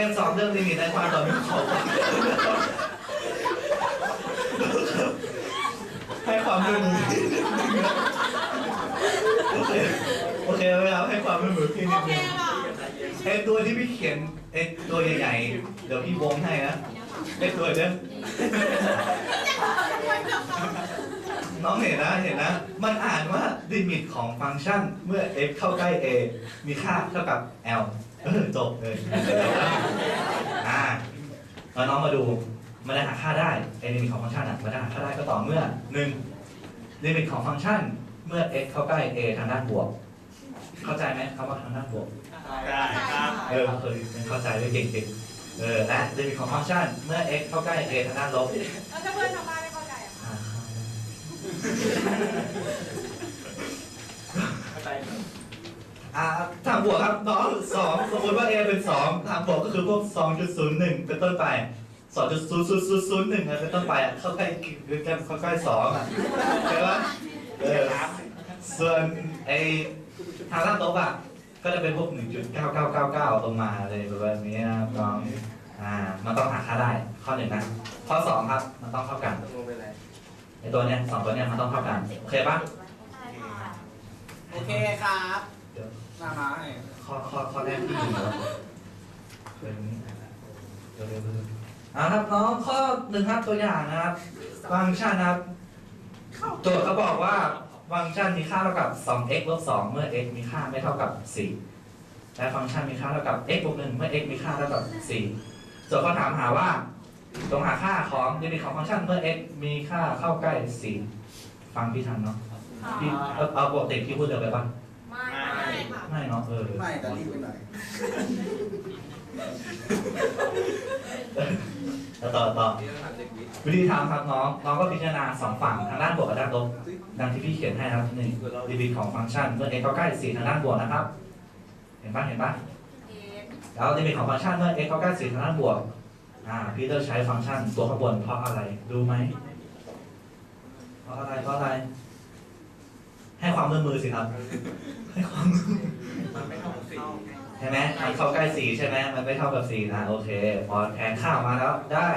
กมสองเรื่องลิมิตในความต่อเนื่องของให้ความร่วมมือโอเคโอเคไหมครับให้ความร่วมมือพี่นิโอดเคนึงค่ะไอ้ตัวที่พี่เขียนไอ้ตัวใหญ่ๆเดี๋ยวพี่วงให้นะไอ้ตัวเนี้ยน้องเห็นนะเห็นนะ มันอ่านว่าลิมิตของฟังก์ชันเมื่อ x เข้าใกล้ a มีค่าเท่ากับ l เออจบเลยอ่าแล้วน้องมาดูมันได้หาค่าได้ไอ้ลิมิตของฟังก์ชันอะมันได้หาค่าได้ก็ต่อเมื่อหนึ่งลิมิตของฟังก์ชันเมื่อ x เข้าใกล้ a ทางด้านบวก เข้าใจไหมคำว่าทางด้านบวกได้ครับเออเคยเป็นเข้าใจด้วยเก่งๆเออและลิมิตของฟังก์ชันเมื่อ x เข้าใกล้ a ทางด้านลบแล้วถ้าเพื่อนทางบ้านไม่เข้าใจอะอ่าเข้าใจ อ่าทางบวกครับน้องสองสมมติว่า a เป็นสองทางบวกก็คือพวกสองจุดศูนย์หนึ่งเป็นต้นไปสองจุดศูนย์ศูนย์ศูนย์ศูนย์หนึ่งเป็นต้นไปอะเข้าใกล้คือกันเข้าใกล้สองอะใช่ปะเออส่วนไอทางด้านลบอะก็จะเป็นพวกหนึ่งจุดเก้าเก้าเก้าเก้าลงมาเลยแบบนี้นะครับน้องอ่ามันต้องหาค่าได้ข้อหนึ่งนะข้อสองครับมันต้องเท่ากันไอตัวเนี้ยสองตัวเนี้ยมันต้องเท่ากันโอเคปะโอเคครับ เดี๋ยวมามาให้ข้อข้อข้อแรกที่หนึ่งแล้วเป็นเดี๋ยวเดี๋ยวเดี๋ยวอ่าครับน้องข้อหนึ่งครับตัวอย่างนะครับฟังก์ชันนะครับโจทย์เขาบอกว่าฟังก์ชันมีค่าเท่ากับ 2x ลบ2เมื่อ x มีค่าไม่เท่ากับ 4 และฟังก์ชันมีค่าเท่ากับ x บวก1เมื่อ x มีค่าเท่ากับ4โจทย์เขาถามหาว่าจงหาค่าของลิมิตของฟังก์ชันเมื่อ x มีค่าเข้าใกล้ 4 ฟังพี่ทันเนาะพี่เอาเอาปกติพี่พูดเร็วไปปะ ไม่ไม่ค่ะไม่เนาะเออไม่แต่รีบไปหน่อยแล้วต่อต่อวิธีทำครับน้องน้องก็พิจารณาสองฝั่งทางด้านบวกกับด้านลบดังที่พี่เขียนให้นะครับหนึ่งลิมิตของฟังก์ชันเมื่อ x เข้าใกล้4ทางด้านบวกนะครับ เห็นปะเห็นปะเอ็นแล้วลิมิตของฟังก์ชันเมื่อ x เข้าใกล้4ทางด้านบวกอ่าพี่เลือกใช้ฟังก์ชันตัวข้างบนเพราะอะไรดูไหมเพราะอะไรเพราะอะไร ให้ความร่วมมือสิครับ ให้ความร่วมมือมันไม่เท่ากับสี่ใช่ไหมมันเข้าใกล้สี่ใช่ไหมมันไม่เท่ากับสี่นะโอเคพอแทนข้าวมาแล้วได้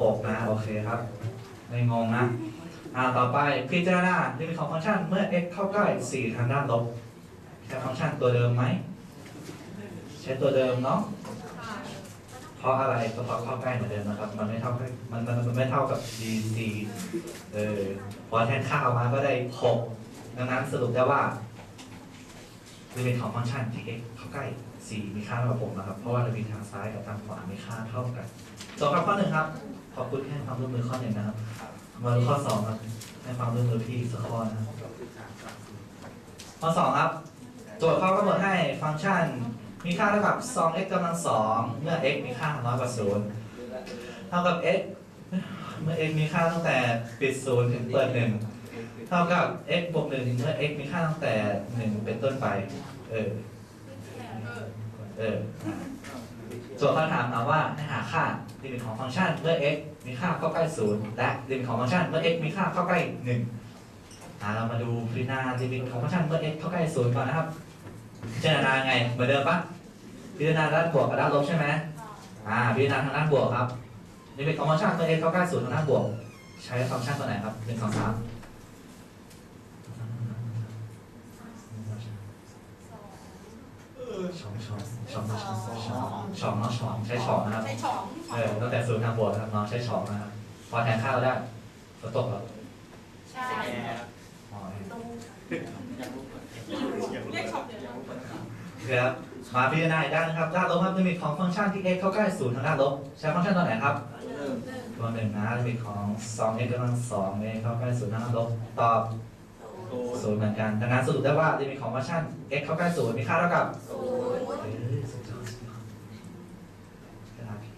หกนะโอเคครับ ไม่งงนะอ่าต่อไปพิจารณาลิมิตของฟังก์ชันเมื่อ x เข้าใกล้สี่ทางด้านลบใช้ฟังก์ชันตัวเดิมไหมใช้ตัวเดิมเนาะค่ะเพ ราะอะไรก็เพราะเข้าใกล้เหมือนเดิมนะครับ มันไม่เท่ากับมันมันมันไม่เท่ากับ dc เออพอแทนข้าวมาก็ได้หกดังนั้นสรุปได้ว่าลิมิตของฟังก์ชันที่ x เข้าใกล้ 4 มีค่าเท่ากับ6นะครับ เพราะว่าลิมิตทางซ้ายกับทางขวา มีค่าเท่ากันจบครับข้อหนึ่งครับ ขอบคุณที่ให้ความร่วมมือข้อหนึ่งนะครับ มาดูข้อสองครับให้ความร่วมมือพี่สักข้อนะครับข้อสองครับ โจทย์เขากำหนดให้ฟังก์ชัน มีค่าเท่ากับ 2x กำลังสองเมื่อ x มีค่าน้อยกว่า0เท่ากับ x เมื่อ x มีค่าตั้งแต่ปิด0ถึงเปิด1เท่ากับ x บวก1เมื่อ x มีค่าตั้งแต่ 1 เป็นต้นไป เออ เออส่วนคำถามถามว่าให้หาค่าลิมิตของฟังก์ชันเมื่อ x มีค่าเข้าใกล้ 0 และลิมิตของฟังก์ชันเมื่อ x มีค่าเข้าใกล้1อ่าเรามาดูพิจารณาลิมิตของฟังก์ชันเมื่อ x เข้าใกล้ 0 ก่อนนะครับพิจารณาไงเหมือนเดิมปะ พิจารณาด้านบวกกับด้านลบใช่ไหมอ่าพิจารณาทางด้านบวกครับลิมิตของฟังก์ชันเมื่อ x เข้าใกล้0ทางด้านบวก ใช้ฟังก์ชันตัวไหนครับ1 2 3ช่องช่องช่องช่องช่องช่องเนาะช่องใช้ช่องนะครับใช้ช้องเออตั้งแต่ศูนย์ทางบวกนะครับน้องใช้ช่องนะครับพอแทนข้าวได้ฝนตกแล้วใช่อ๋อเรียกช็อปเดี๋ยวโอเคครับ มาพิจารณาอีกด้านนึงครับด้านลบครับลิมิตของฟังก์ชันที่ x เข้าใกล้ศูนย์ทางด้านลบใช้ฟังก์ชันตัวไหนครับตัวหนึ่งนะลิมิตของ 2x กำลัง2 x เข้าใกล้ศูนย์ทางด้านลบตอบศูนย์เหมือนกันดังนั้นสรุปได้ว่าลิมิตของฟังก์ชัน x เข้าใกล้ศูนย์มีค่าเท่ากับศูนย์เออเวลาพี่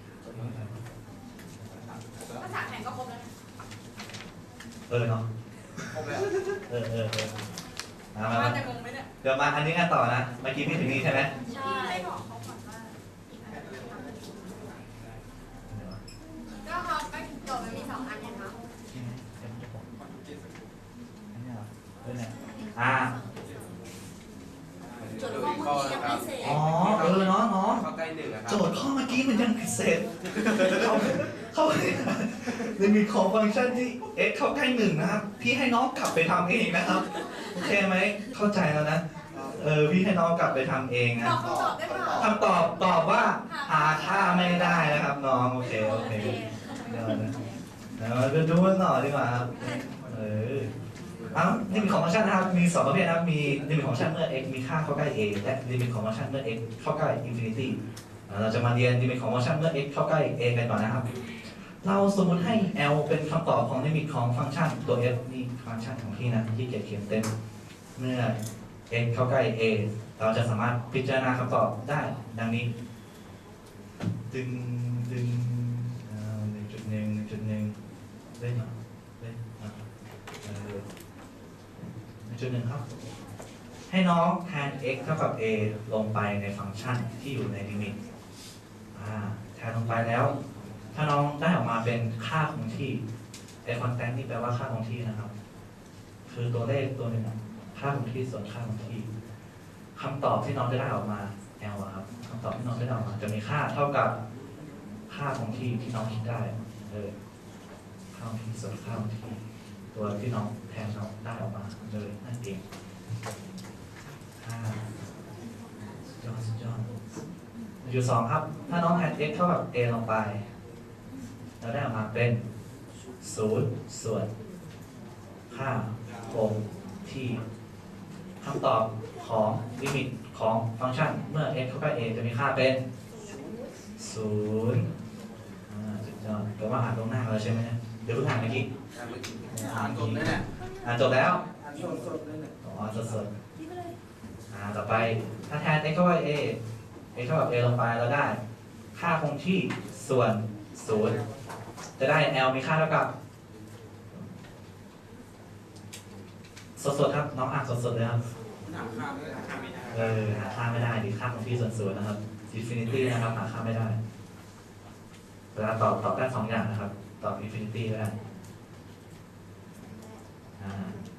ภาษาแข่งก็ครบแล้วนะเออเนาะครบแล้วเออเออเออมามาว่งงไมเนี่ยเดี๋ยวมาอันนี้กันต่อนะเมื่อกี้พี่ถึงนี้ใช่ไหมใช่ไม่บอกเขาก่อนว่าก็เขาก็โจทย์มันมีสองอันนะคะอ่าโจทย์ข้อมูลยังไม่เสร็จอ๋อเออเนาะเนาะเข้าใกล้หนึ่งอะครับโจทย์ข้อเมื่อกี้มันยังไม่เสร็จเขาเขาลิมิตของฟังก์ชันที่ x เข้าใกล้หนึ่งนะครับ พี่ให้น้องกลับไปทำเองนะครับ โอเคไหมเข้าใจแล้วนะ เออพี่ให้น้องกลับไปทำเองบนะอกคำตอบได้เปล่า คำตอบตอบว่าหาค่าไม่ได้นะครับน้อง โอเค โอเคเดี๋ยวนะเดี๋ยวเราดูกันต่อดีกว่าครับเออเอาลิมิตของฟังก์ชันนะครับ มีสองประเภทนะครับ มีลิมิตของฟังก์ชันเมื่อ x มีค่าเข้าใกล้ a และลิมิตของฟังก์ชันเมื่อ x เข้าใกล้ infinity อ่าเราจะมาเรียนลิมิตของฟังก์ชันเมื่อ x เข้าใกล้ a กันก่อนนะครับ เราสมมติให้ l เป็นคำตอบของลิมิตของฟังก์ชันตัว f นี่ฟังก์ชันของพี่นะที่เกียจเขียนเต็ม เมื่อ x เข้าใกล้ a เราจะสามารถพิจารณาคำตอบได้ดังนี้ ดึงดึงหนึ่งจุดหนึ่งหนึ่งจุดหนึ่งเล่นเหรอเล่นหนึ่งจุดหนึ่งครับ ให้น้องแทน x เท่ากับ a ลงไปในฟังก์ชันที่อยู่ในลิมิตแทนลงไปแล้ว ถ้าน้องได้ออกมาเป็นค่าคงที่ไอคอนแทนนี่แปลว่าค่าคงที่นะครับ คือตัวเลขตัวหนึ่งอะ ค่างที่ส่วนค่างที่คำตอบที่น้องจะได้ออกมา L อะครับคำตอบที่น้องจะได้ออกมา จะมีค่าเท่ากับค่าคงที่ที่น้องคิดได้เออค่าคงที่ส่วนค่าคงที่ ตัวที่น้องแทนเราได้ออกมาเลยนั่นเองอ่าสุดยอดสุดยอดอยู่สองครับ ถ้าน้องแทน x เท่ากับ a ลงไปเราได้ออกมาเป็นศูนย์ส่วนค่าคงที่ คำตอบของลิมิตของฟังก์ชันเมื่อ x เข้าใกล้ a จะมีค่าเป็นศูนย์อ่าสุดยอดแปลว่าอ่านตรงหน้าเราใช่ไหมเนี่ยเดี๋ยวเพิ่งอ่านเมื่อกี้อ่านกดนั่นแหละอ่านจบแล้วอ่านสดสดนั่นแหละอ๋อสดๆอ่าต่อไปถ้าแทน x เข้าไป a x เท่ากับ a ลงไปเราได้ ค่าคงที่ส่วนศูนย์จะได้ l มีค่าเท่ากับ สดๆครับ น้องอ่านสดๆเลยครับหาค่าไม่ได้หาค่าไม่ได้เออหาค่าไม่ได้ดิค่าคงที่ส่วนศูนย์นะครับ infinity นะครับหาค่าไม่ได้เวลาตอบตอบได้สองอย่างนะครับ ตอบ infinity ก็ได้อ่า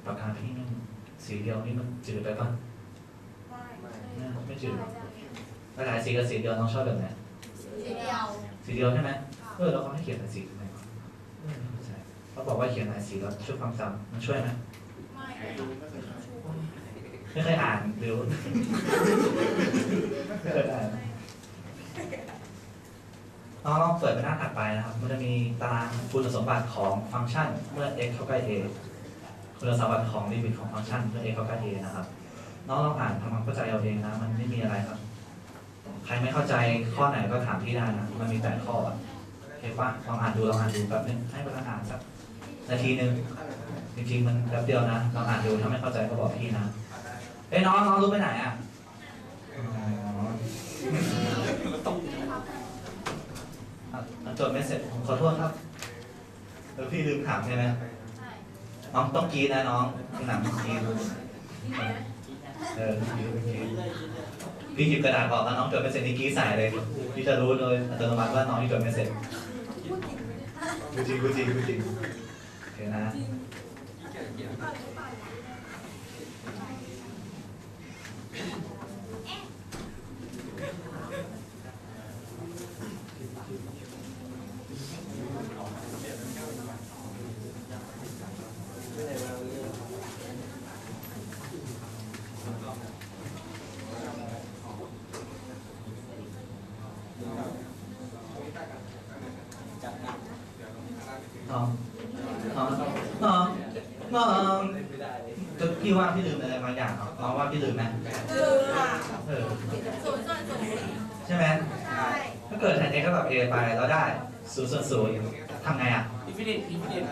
ปากกาพี่มันสีเดียวนี่มันจืดไปปะไม่จืดกระดาษสีกับสีเดียวน้องชอบแบบไหนสีเดียวสีเดียวใช่ไหมเออแล้วเขาให้เขียนหลายสีทำไมวะเออไม่เข้าใจเขาบอกว่าเขียนหลายสีแล้วช่วยความจำมันช่วยไหม ไม่เคยอ่านหรือไม่เคยอ่านน้องลองเปิดไปหน้าถัดไปนะครับ มันจะมีตารางคุณสมบัติของฟังก์ชันเมื่อ x เข้าใกล้ a คุณสมบัติของลิมิตของฟังก์ชันเมื่อ x เข้าใกล้ a นะครับ น้องลองอ่านทำความเข้าใจเอาเองนะ มันไม่มีอะไรครับ ใครไม่เข้าใจข้อไหนก็ถามพี่ได้นะ มันมีแปดข้ออเห็นปะลองอ่านดูลองอ่านดูแป๊บนึงให้เวลาอ่านสัก นาทีหนึ่งจริงๆมันแป๊บเดียวนะลองอ่านดูถ้าไม่เข้าใจก็บอกพี่นะเอ้ยน้องน้องรู้ไปไหนอะอ๋ออะอะจดไม่เสร็จผมขอโทษครับเออพี่ลืมถามใช่ไหมใช่น้องต้องกีนะน้องหนังกรีดเออพี่หยิบกระดาษออกแล้วน้องจดไม่เสร็จนี่กีใส่เลยพี่จะรู้โดยอัตโนมัติว่าน้องที่จดไม่เสร็จกูจริงกูจริงกูจริง เคนะน้องน้องน้องน้องก็ พี่ว่าพี่ลืมอะไรบางอย่างเนาะน้องว่าพี่ลืมไหมคือค่ะเออศูนย์ส่วนศูนย์ใช่ไหมใช่ถ้าเกิดแทน x เท่ากับ a ไปเราได้ศูนย์ส่วนศูนย์ทำไงอะอินฟินิตอินฟินิต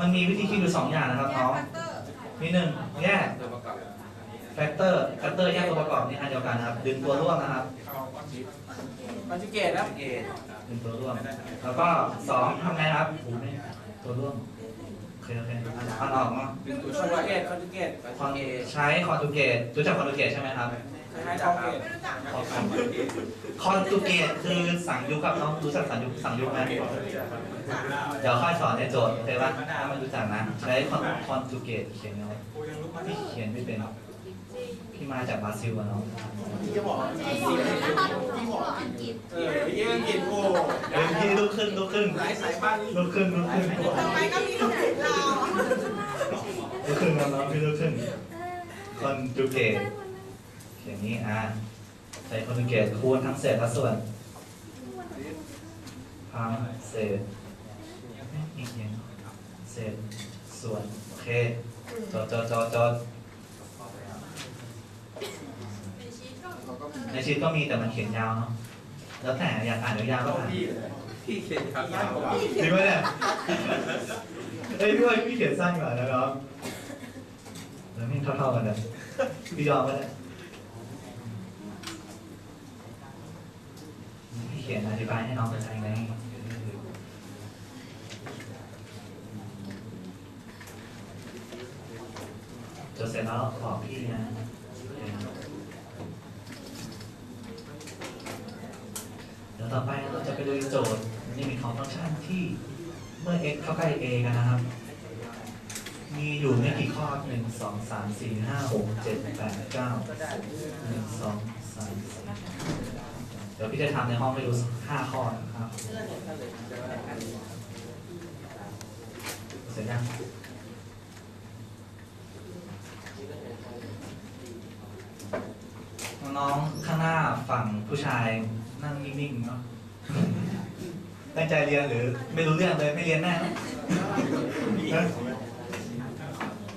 มันมีวิธีคิดอยู่สองอย่างนะครับแยน้กองแฟกเตอร์มีหนึ่งแยกตัวประกอบแฟกเตอร์แฟกเตอร์แยกตัวประกอบนี่อันเดียวกันนะครับ ดึงตัวร่วมนะครับคอนจูเกตแล้วดึงตัวร่วมแล้วก็สองทำไงครับโอ้โหไม่ตัวร่วมโอ เคโอเคอันออกเนาะดึงตัวคอนจูเกตคอนจูเกตคอนใช้คอนจูเกตรู้จักคอนจูเกตใช่ไหมครับคล้ายๆคอนเกตไม่รู้จักคอนจูเกตคือสั่งยุคครับน้องรู้จักสั่งยุคสั่งยุคไหมเดี๋ยวค่อยสอนในโจทย์โอเคปะถ้าไม่รู้จักนะใช้คอนคอนจูเกตเขียนเอาไว้พี่เขียนไม่เป็นจริงพี่มาจากบราซิลอะเนาะพี่จะบอกว่าไอ้บอกแล้วตอนหนูบอกอังกฤษเออพี่ยังกินกูเอ้ยพี่ลุกขึ้นลุกขึ้นหลายสายพันธุ์ลุกขึ้นลุกขึ้นทำไมก็มีลูกศิษย์เรา ลุกขึ้นน้องๆพี่ลุกขึ้นคนดูเกตอย่างนี้อะใส่คนดูเกตคูณทั้งเศษและส่วนทั้งเศษอีกอย่างเศษส่วนโอเคจดจดจดจดเป็นชีสก็ในชีตก็มีแต่มันเขียนยาวเนาะแล้วแต่อยากอ่านยาวก็อ่าน พี่เขียนครับยาวกว่าจริงไหมเนี่ยเอ้ยพี่ว่าพี่เขียนสั้นกว่านะครับแล้วพี่เท่าๆกันเลยพี่ยอมก็ได้พี่เขียนอธิบายให้น้องเข้าใจไงจดเสร็จแล้วบอกพี่นะเดี๋ยวต่อไปเราจะไปดูโจทย์ ฟังก์ชันที่เมื่อ x เข้าใกล้ a กันนะครับ มีอยู่ไม่กี่ข้อหนึ่งสองสามสี่ห้าหกเจ็ดแปดเก้าหนึ่งสองสามสี่เดี๋ยวพี่จะทำในห้องให้ดูห้าข้อนะครับเสร็จยังน้องๆข้างหน้าฝั่งผู้ชายนั่งนิ่งๆเนาะ ตั้งใจ เรียนหรือไม่รู้เรื่องเลยไม่เรียนแน่นะ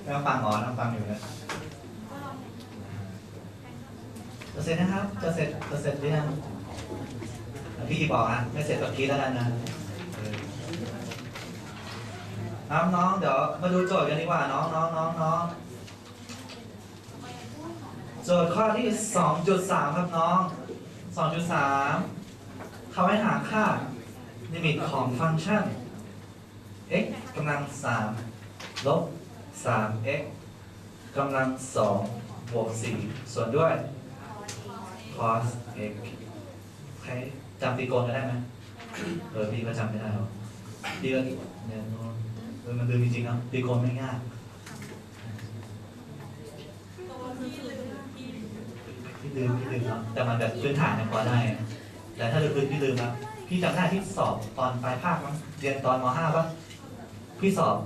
นั่งฟังอ๋อนั่งฟังอยู่นะจะเสร็จนะครับจะเสร็จจะเสร็จหรือยังแล้วพี่บอกอะไม่เสร็จก็คิดแล้วกันนะเออน้องน้องเดี๋ยวมาดูโจทย์กันดีกว่าน้องน้องน้องน้องโจทย์ข้อที่ 2.3 ครับน้อง 2.3เขาให้หาค่า ลิมิตของฟังก์ชัน x กำลัง 3 ลบ 3x กำลัง 2 บวก 4 ส่วนด้วย cos x ใครจำตีโกณกันได้ไหมเออพี่ก็จำไม่ได้หรอกพี่ก็เนี่ยโน้ตเออมันลืมจริงๆนะตีโกนไม่ยากพี่ลืมพี่ลืมเนาะแต่มันแบบพื้นฐานเนี่ยพอได้ แต่ถ้าลืมพื้นพี่ลืมนะ พี่จำได้ที่สอบตอนปลายภาคมั้งเรียนตอนม .5 ป่ะพี่สอบ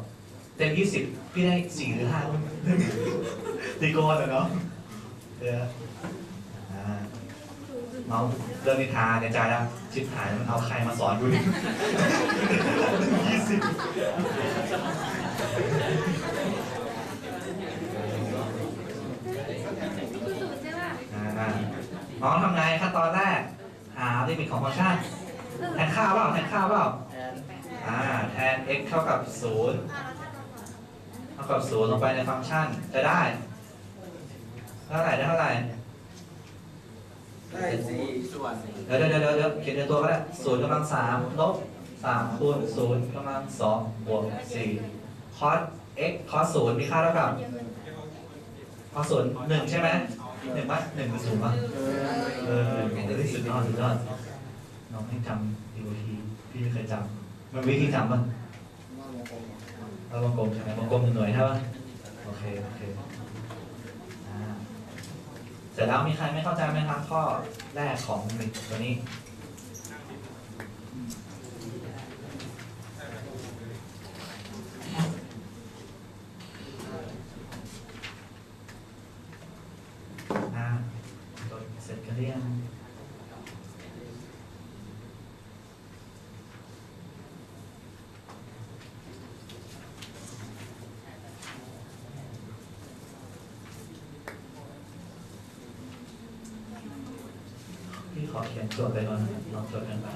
เต็ม20พี่ได้4หรือ5ตีโกนอะเนาะเอออ่าน้องเริ่มนิทานในใจแล้วชิบหายมันเอาใครมาสอนกูเนี่ยยี่สิบอ่าน้องทำไงขั้นตอนแรก หาลิมิตของฟังก์ชัน แทนค่าเปล่าแทนค่าเปล่าแอนอ่าแทน x เท่ากับ0เท่ากับ0ลงไปในฟังก์ชันจะได้ เท่าไหร่ได้เท่าไหร่ได้สี่ส่วนเดี๋ยวเดี๋ยวเดี๋ยวเดี๋ยวเขียนในตัวก็ได้ศูนย์กำลังสามลบสามคูณศูนย์กำลังสองบวกสี่คอส x คอสศูนย์มีค่าเท่ากับคอสศูนย์หนึ่งใช่ไหมหนึ่งป่ะหนึ่งหรือศูนย์ป่ะเออเออสุดยอดสุดยอดน้องให้จำดีโอที พี่ไม่เคยจำมันวิธีจำป่ะเราวงกลมใช่ไหมวงกลมหนึ่งหน่วยใช่ป่ะโอเคโอเคเสร็จแล้วมีใครไม่เข้าใจไหมครับข้อแรกของหนึ่งตัวนี้ อ่าจดเสร็จกันหรือยังพี่ขอเขียนโจทย์ไปก่อนนะลองจดกันไป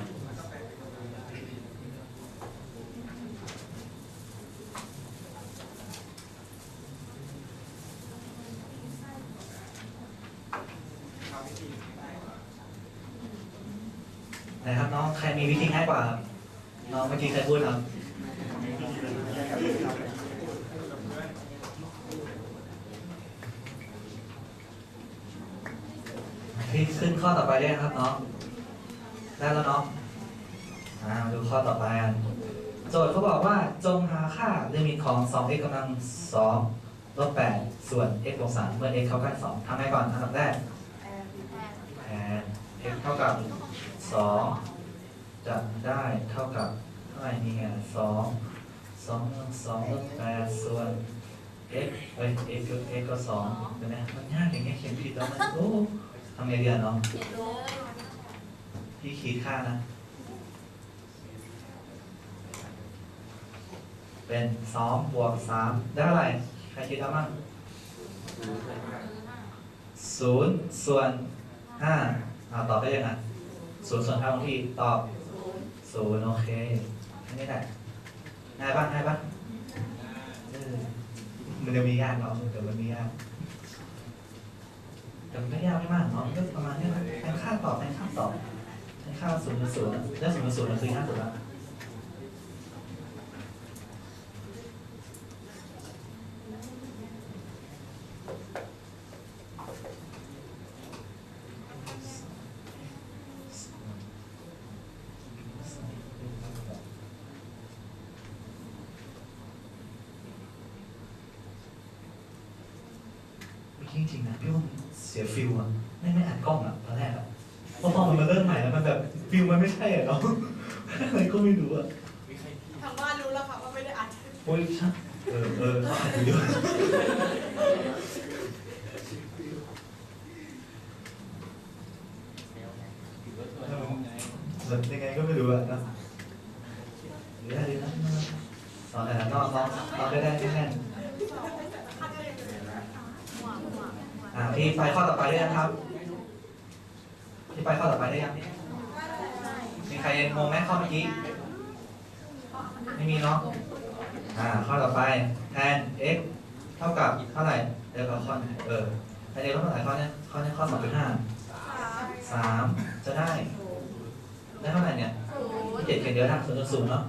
นะครับน้องใครมีวิธีง่ายกว่าครับน้องเมื่อกี้ใครพูดครับพี่ขึ้นข้อต่อไปได้ครับน้องได้แล้วเนาะอ่ามาดูข้อต่อไปกันโจทย์เขาบอกว่าจงหาค่าลิมิตของ 2x กำลัง2ลบแปดส่วน x บวกสามเมื่อ x เข้าใกล้สองทำไงก่อนอันดับแรกแทน x เท่ากับ สองจะได้เท่ากับเท่าไหร่นี่ไงสองสองสองลบแปดส่วน x เอ้ย x ก็ x ก็สองเห็นไหมมันยากอย่างเงี้ยเขียนผิดแล้วมันโอ้ทำไงดีอะน้องพี่ขีดค่านะ เป็นสองบวกสามได้เท่าไหร่ใครคิดเอาบ้างศูนย์ส่วนห้าอ่าตอบได้ยังไง ศูนย์ส่วนห้าบางที่ตอบศูนย์โอเคแค่นี้แหละง่ายบ้างง่ายบ้างเออมันจะมียากเนาะเดี๋ยวมันมียากแต่มันไม่ยากไม่มากเนาะมันก็ประมาณนี้นะแทนค่าตอบแทนค่าตอบแทนค่าศูนย์ศูนย์แล้วศูนย์ศูนย์มันคือห้าศูนย์แล้ว จริงๆนะพี่ว่าเสียฟิลอะไม่ไม่อัดกล้องอะตอนแรกอะเพราะพอมันมาเริ่มใหม่แล้วมันแบบฟิลมันไม่ใช่อะเนาะ อะไรก็ไม่รู้อะ ทางบ้านรู้แล้ว ค่ะว่าไม่ได้อัด โอ้ยเออเออเขาอัดอยู่ด้วยแบบยังไงก็ไม่รู้อะนะหรืออะไรนะสอนแต่ละนอกน้องน้องได้ได้แน่นๆอ่าพี่ไปข้อต่อไปได้ยังครับ พี่ไปข้อต่อไปได้ยัง มีใครยังงงไหมข้อเมื่อกี้ ไม่มีเนาะ อ่า ข้อต่อไปแทน x เท่ากับเท่าไหร่เดี๋ยวกับข้อเออแทน x เท่าไหร่ข้อเนี้ยข้อเนี้ยข้อสองจุดห้าสามจะได้ ได้เท่าไหร่เนี่ยเจ็ดเขียนเดียวนะ ศูนย์ศูนย์เนาะ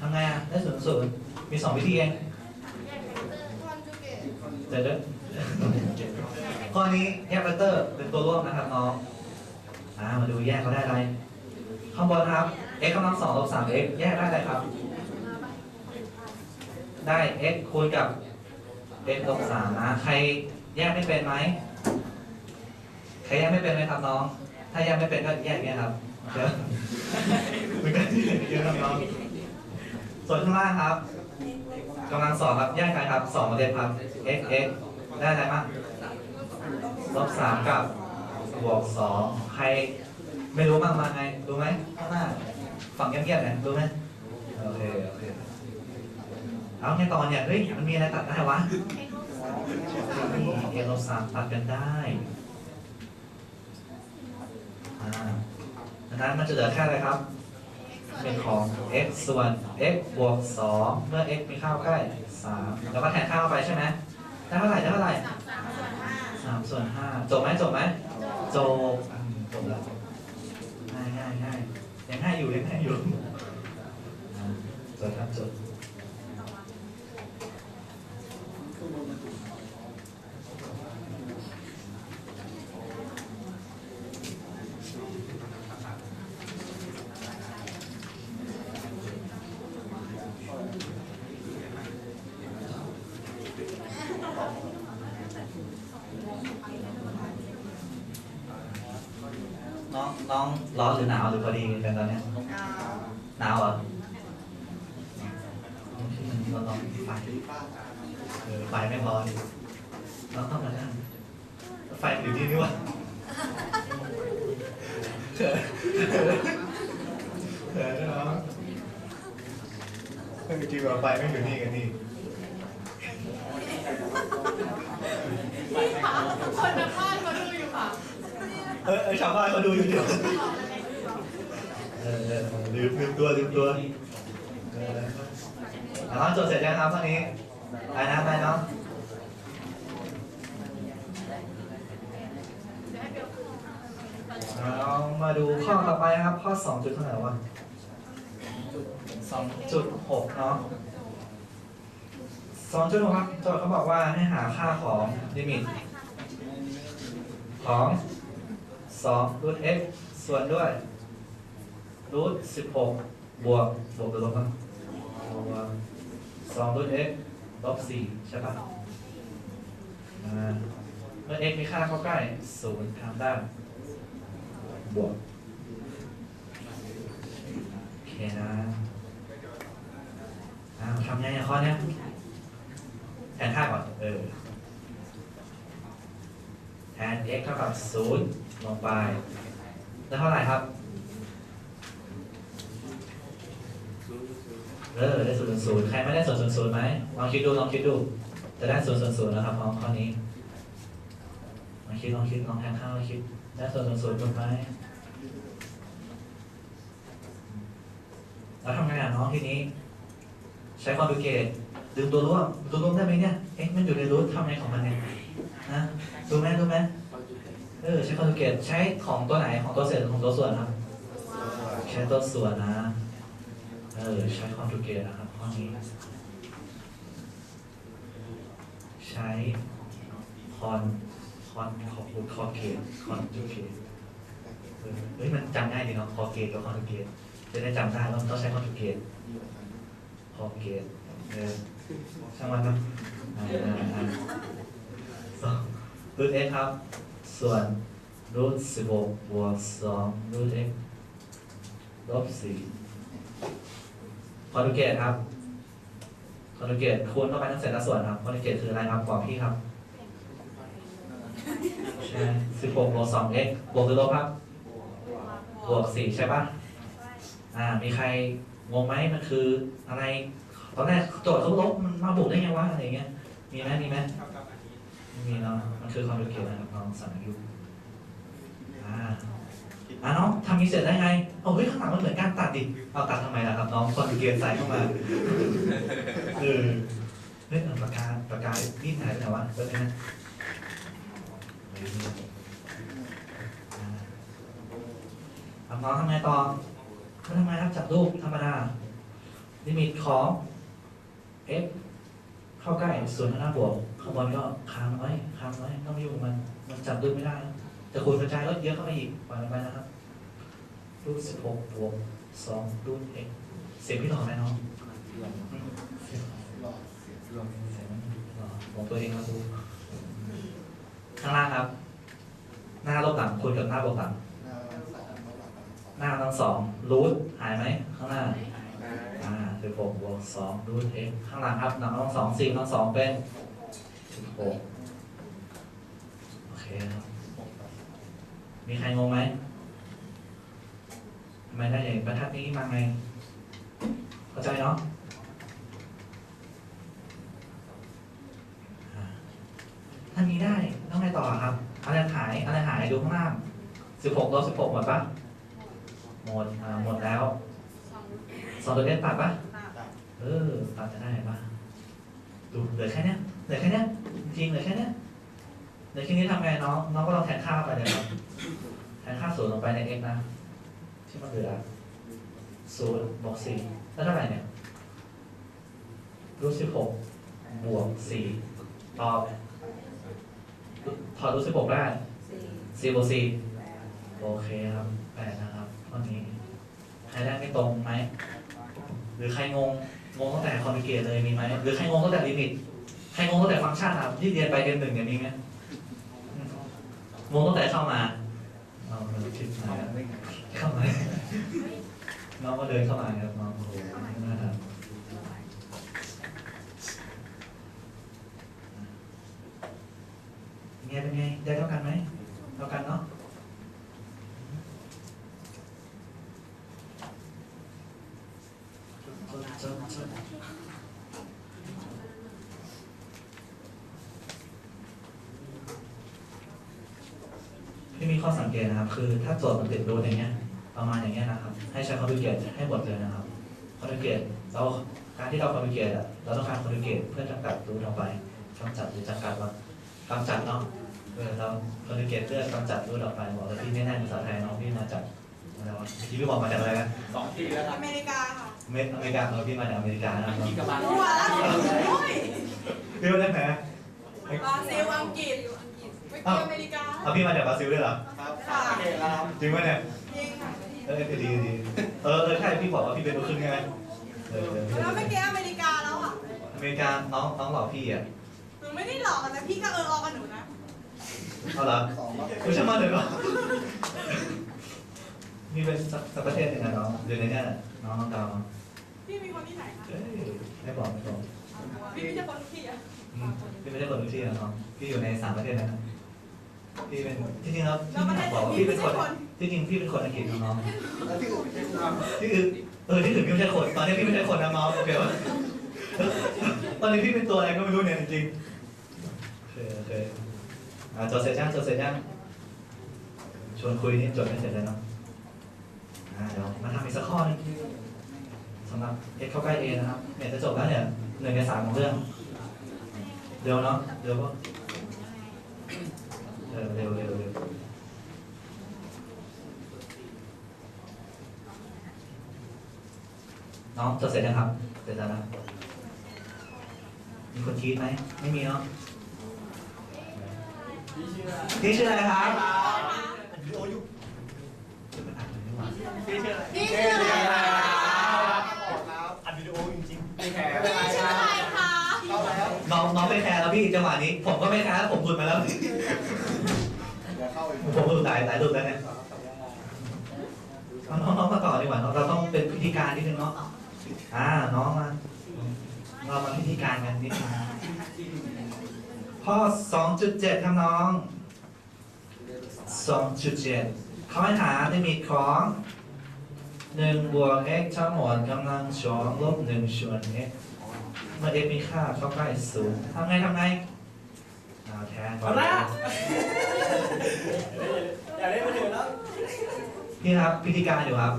ทำไงอะได้ศูนย์ศูนย์มีสองวิธีเองเดี๋ยวเดี๋ยวข้อนี้แยกเวกเตอร์เป็นตัวร่วมนะครับน้องอ่ามาดูแยกเขาได้อะไรข้างบนนะครับ x กำลังสองลบสาม x แยกได้อะไรครับ ได้ x คูณกับ x ลบสามนะใครแยกไม่เป็นไหมใครแยกไม่เป็นไหมครับน้อง ถ้าแยกไม่เป็นก็แยกอย่าง เงี้ยครับเดี๋ยนเยอะครับน้องส่วนข้างล่างครับกำลังสองครับแยกกันครับสองประเด็นครับ x x ได้อะไรบ้างลบสามกับบวกสองใครไม่รู้บ้างมาไงรู้ไหมข้างหน้าฝั่งเงียบๆเนี่ยรู้ไหมโอเคโอเคเอาในตอนเนี่ยเฮ้ยมันมีอะไรตัดได้วะเอลบสามตัดกันได้อ่าดังนั้นมันจะเหลือแค่อะไรครับ เป็นของ x ส่วน x บวก 2 เมื่อ x มีค่าใกล้ 3 แล้วก็แทนค่าเข้าไปใช่ไหมได้เท่าไหร่ได้เท่าไหร่3ส่วน5จบไหมจบไหมจบจบแล้วง่ายง่ายง่ายยังง่ายอยู่ยังง่ายอยู่จบครับจบ น้องน้องร้อนหรือหนาวหรือพอดีกันตอนเนี้ยหนาวเหรอที่มันร้อนร้อนไฟเออไฟไม่ร้อนเราต้องมานั่งไฟอยู่ที่นี่วะเออเออเนาะจริงๆว่า ไฟไม่อยู่นี่กันนี่พี่ค่ะคนทางบ้านเขาดูอยู่ค่ะเออเออชาวบ้านเขาดูอยู่เดียวเออเออลืมลืมตัวลืมตัวเออแล้วจดเสร็จยังครับตอนนี้ไปนะไปเนาะเรามาดูข้อต่อไปนะครับ ข้อสองจุดเท่าไหร่วะ สองจุดหกเนาะสองจุดหกครับโจทย์เขาบอกว่าให้หาค่าของลิมิต ของสองรูท x ส่วนด้วยรูทสิบหกบวก บวกหรือลบครับบวกสองรูท x ลบสี่ใช่ปะอ่าเมื่อ x มีค่าเข้าใกล้ศูนย์ทางด้านบวกโอเคนะอ้าวทำไงอะ ข้อนี้แทนค่าก่อนเออแทน x เท่ากับศูนย์ลงไปได้เท่าไหร่ครับเออได้ศูนย์ศูนย์ใครไม่ได้ศูนย์ศูนย์ศูนย์ไหมลองคิดดูลองคิดดู จะได้ศูนย์ศูนย์ศูนย์นะครับลองข้อนี้ลองคิดลองคิดลองแทนค่าลองคิดได้ศูนย์ศูนย์ศูนย์ถูกไหมแล้วทำไงอะน้องทีนี้ ช้คอนดูเกตดึงตัวร่วมตัวร่วมได้ไหมเนี่ยเอ๊ะมันอยู่ในรูททำไงของมันเนี่ยนะดูไหมดูไหมเออใช้คอนจูเกตใช้ของตัวไหนของตัวเศษหรือของตัวส่วนครับใช้ตัวส่วนนะเออใช้คอนจูเกตนะครับข้อนี้ ใช้คอนคอนขอบคุณคอเกตคอนจูเกตเออเฮ้ยมันจำง่ายดีเนาะคอเกตกับคอนจูเกตจะได้จำได้ว่าต้องใช้คอนจูเกต คอเกตเออช่างมันครับอ่าอ่าอ่าสองรูทเอ็กครับ ส่วนรูทสิบหกบวกสองรูทเอ็กลบสี่คอนจูเกตครับคอนจูเกตคูณเข้าไปทั้งเศษและส่วนครับคอนจูเกตคืออะไรครับบอกพี่ครับใช่สิบหกบวกสองเอ็กบวกหรือลบครับ บวกสี่ใช่ปะอ่า มีใคร งงไหมมันคืออะไร ตอนแรกโจทย์เขาลบมันมาบวกได้ไงวะอะไรเงี้ย มีไหมมีไหมไม่มีเนาะมันคือคอมพิวเตอร์นะครับน้องสังยุกอ่าอ่าน้องทำนี้เสร็จได้ไงเอาเฮ้ยข้างหลังมันเหมือนการตัดดิเอาตัดทำไมล่ะครับน้องคอมพิวเตอร์ใส่เข้ามาเออเฮ้ยเอาปากกาปากกาดิ้นหายไปไหนวะเปิดนะเฮ้ยอ่าน้องทำไงต่อ ก็ทำไมครับจับรูปธรรมดาลิมิตของ f เข้าใกล้ส่วนข้างหน้าบวกข้างบนก็ค้างไว้ค้างไว้ต้องยุ่งมัน มันจับดึงไม่ได้ แต่คูณกระจายก็เยอะเข้าไปอีกปล่อยมันไปนะครับ รูทสิบหกบวกสองรูทเอ็กเสียงพี่หล่อไหมน้องเสียงเสียงหล่อของตัวเองมาดูข้างล่างครับ หน้าลบหลังคูณกับหน้าบวกหลัง หน้าทั้งสองรูทหายไหมข้างหน้าอ่าสิบหกบวกสองรูทเอ็กข้างหลังครับหนังทั้งสองสี่ทั้งสองเป็นสิบหกโอเคครับ มีใครงงไหมทำไมได้อย่างบรรทัดนี้มาไงเข้าใจเนาะอ่าถ้ามีได้ต้องไงต่อครับอะไรหายอะไรหายดูข้างล่างสิบหกลบสิบหกหมดปะ หมดอ่าหมดแล้วสองตัวนี้ตัดปะตาเออตัดจะได้ปะดูเหลือแค่เนี้ยเหลือแค่เนี้ยจริงเหลือแค่เนี้ยเหลือแค่นี้ทำไงน้องน้องก็ลองแทนค่าไปเลยครับแทนค่าศูนย์ลงไปใน x นะที่มันเหลือศูนย์บวกสี่แล้วเท่าไหร่เนี่ยรูทสิบหกบวกสี่ตอบถอดรูทสิบหกได้สี่บวกสี่โอเคครับแปดนะ อนี้ ใครแรกไม่ตรงไหม หรือใครงง งงตั้งแต่คอมพิวเกตเลยมีไหม หรือใครงงตั้งแต่ลิมิต ใครงงตั้งแต่ฟังก์ชันครับที่เรียนไปเรียนหนึ่งเนี่ยมีไหมงงตั้งแต่เข้ามาเอาเราคิดมาเข้ามาน้องก็เดินเข้ามาครับน้องโอ้โหน่ารักเป็นไงเป็นไง ได้เท่ากันไหมเท่ากันเนาะ จดจดจดพี่ มีข้อสังเกตนะครับ คือถ้าโจทย์มันติดรูทอย่างเงี้ย ประมาณอย่างเงี้ยนะครับ ให้ใช้คอมพิวเกตให้หมดเลยนะครับคอมพิวเกตเราการที่เราคอมพิวเกตอะเราต้องการคอมพิวเกตเพื่อจำกัดรูทออกไปกำจัดหรือจำกัดว่ากำจัดเนาะเออเราคอมพิวเกตเพื่อกำจัดรูทออกไปบอกเลยพี่ไม่แน่ภาษาไทยเนาะพี่มาจากอะไรวะพี่พี่บอกมาจากอะไรกันสองทีแล้วคอรับเมริกาค่ะอเมริอเมริกาเออพี่มาจากอเมริกานะครับกี่กระบาลรู้ว่าแล้วโอ้ยพี่มาจากไหนบราซิลอังกฤษไม่เกี่ยวอเมริกา เอาพี่มาจากบราซิลด้วยเหรอ ครับโอเคแล้วครับจริงไหมเนี่ย จริงค่ะเออดีดีเออเออใช่พี่บอกว่าพี่เป็นลูกครึ่งใช่ไหมเออเออแล้วไม่เกี่ยวอเมริกาแล้วอะอเมริกาน้องน้องหล่อพี่อะรนูไม่ได้หลอกกันนะพี่ก็เออออกกับหนูนะเอาเหรอสองรอบคุณช่างมันเลยเหรอนี่เป็นสักสักประเทศหนึ่งนะน้องอยู่ในเนี่ยน้องน้องดาวพี่มีคนที่ไหนคะเอ้ยไม่บอกไม่บอกพี่ไม่ใช่คนที่อะอืมพี่ไม่ได้คนทุกที่นะน้องพี่อยู่ในสามประเทศนะ พี่เป็นที่จริงแล้วพี่ไม่อยากบอกว่าพี่เป็นคนที่จริงพี่เป็นคนอังกฤษนะน้องแล้วที่อื่นไม่ใช่ครับที่อื่นเออที่อื่นพี่ไม่ใช่คนตอนนี้พี่ไม่ใช่คนนะน้องโอเควะตอนนี้พี่เป็นตัวอะไรก็ไม่รู้เนี่ยจริงๆโอเคโอเคอ่าจดเสร็จยังจดเสร็จยังชวนคุยนี่จดไม่เสร็จเลยเนาะอ่าเดี๋ยวมาทำอีกสักข้อหนึงสำหรับเอ็กเข้าใกล้เอนะครับเนี่ยจะจบแล้วเนี่ยหนึ่งในสามของเรื่องเร็วเนาะเร็วปะเออเร็วเร็วเร็วน้องจดเสร็จยังครับ เสร็จแล้วนะ มีคนคิดไหม ไม่มีเนาะพี่ชื่ออะไรพี่ชื่ออะไรครับวิดีโอยุคจะไปอ่านหน่อยดีกว่าพี่ชื่ออะไรพี่ชื่ออะไรคะอัดวิดีโอจริงๆไม่แคร์พี่ชื่ออะไรคะเข้าแล้วน้องน้องไม่แคร์แล้วพี่จังหวะนี้ ผมก็ไม่แคร์แล้วผมหลุดมาแล้ว ผมหลุดหลายหลายหลุดแล้วเนี่ยเอาน้องน้องมาต่อดีกว่าเราต้องเป็นพิธีการนิดนึงเนาะอ่าน้องมาเรามาพิธีการกันนิดนึงข้อ2.7ครับน้อง 2.7เขาให้หาลิมิตของ1บวก x ทั้งหมดกำลังสองลบ1ส่วน x เมื่อ x มีค่าเข้าใกล้ศูนย์ทำไงทำไงอ่าแทนก่อนเลย อย่าเล่นมาถึงแล้วพี่ครับพิธีการอยู่ครับ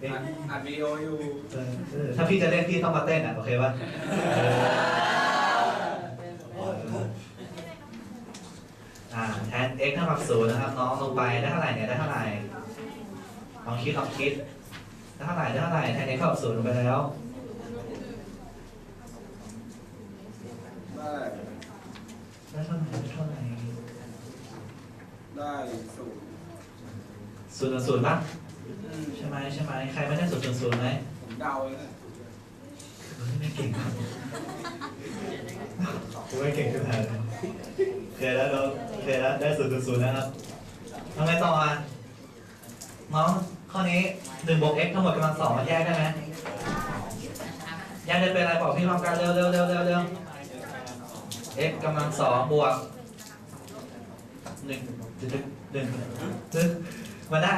เอ๊ะอัดวิดีโออยู่เออเออถ้าพี่จะเล่นพี่ต้องมาเต้นอะโอเคป่ะเอออ่าแทน x เท่ากับศูนย์นะครับ น้องลงไปได้เท่าไหร่เนี่ยได้เท่าไหร่ลองคิดลองคิดได้เท่าไหร่ได้เท่าไหร่แทน x เท่ากับศูนย์ลงไปแล้วได้ได้เท่าไหร่ได้เท่าไหร่ ได้สูงศูนย์ศูนย์ป่ะใช่ไหมใช่ไหมใครไม่ได้ศูนย์ศูนย์ไหมผมเดาเลยนะเฮ้ยไม่เก่งครับกูไม่เก่งขึ้นมาเลยเคยแล้วเราเคยแล้วได้ศูนย์ศูนย์นะครับทำไงต่ออะน้องข้อนี้หนึ่งบวก x ทั้งหมดกำลังสองมาแยกได้ไหมแยกได้เป็นอะไรบอกพี่พร้อมกันเร็วเร็วเร็วเร็วเร็ว x กำลังสองบวกหนึ่ง หนึ่งหนึ่งหนึ่งมาได้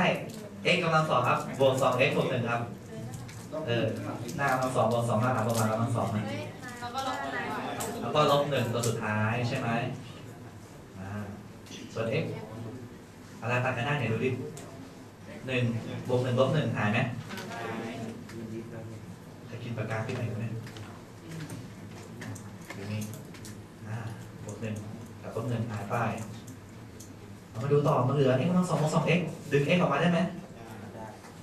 x กำลังสองครับ บวกสอง x บวกหนึ่งครับ เออ หน้ากำลังสองบวกสองหน้าหลับวกหลังกำลังสองนะแล้วก็ลบไปแล้วก็ลบหนึ่งตัวสุดท้ายใช่ไหมอ่าส่วน x อะไรตัดกันได้เนี่ยดูดิหนึ่งบวกหนึ่งลบหนึ่งหายไหมจะกินปากกาที่ไหนไหมอยู่นี่อ่าบวกหนึ่งกับลบหนึ่งหายไป มาดูต่อมันเหลือ x กำลังสองบวกสอง x ดึง x ออกมาได้ไหม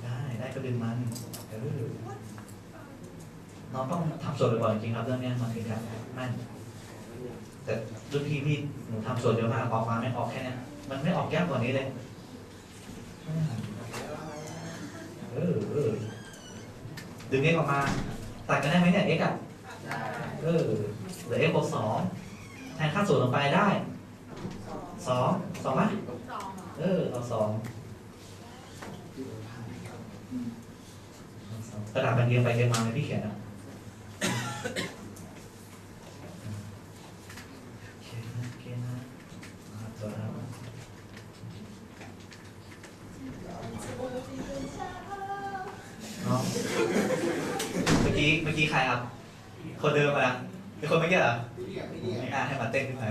ได้ ได้ก็ดึงมันเออน้องต้องทำโจทย์บ่อยๆจริงครับเรื่องนี้มันถึงจะแม่นแต่รุ่นพี่พี่หนูทำส่วนเยอะมากออกมาไม่ออกแค่นี้มันไม่ออกยากกว่านี้เลยเออเออดึงเอ็กอกมาตัดกันได้ไหมเนี่ยเอ็กอะเออเหลือเอ็กบวกสองแทนค่าส่วนลงไปได้ สองสองไหมสองเออเอาสองกระดาษมันเรียงไปเรียงมาเลยพี่เขียนอะโอเคนะโอเคนะอ่าจบแล้วเนาะเมื่อกี้เมื่อกี้ใครครับ คนเดิมมาเป็นคนเมื่อกี้เหรอพี่เนี่ยพี่เนี่ยอ่าให้มาเต้นขึ้นมา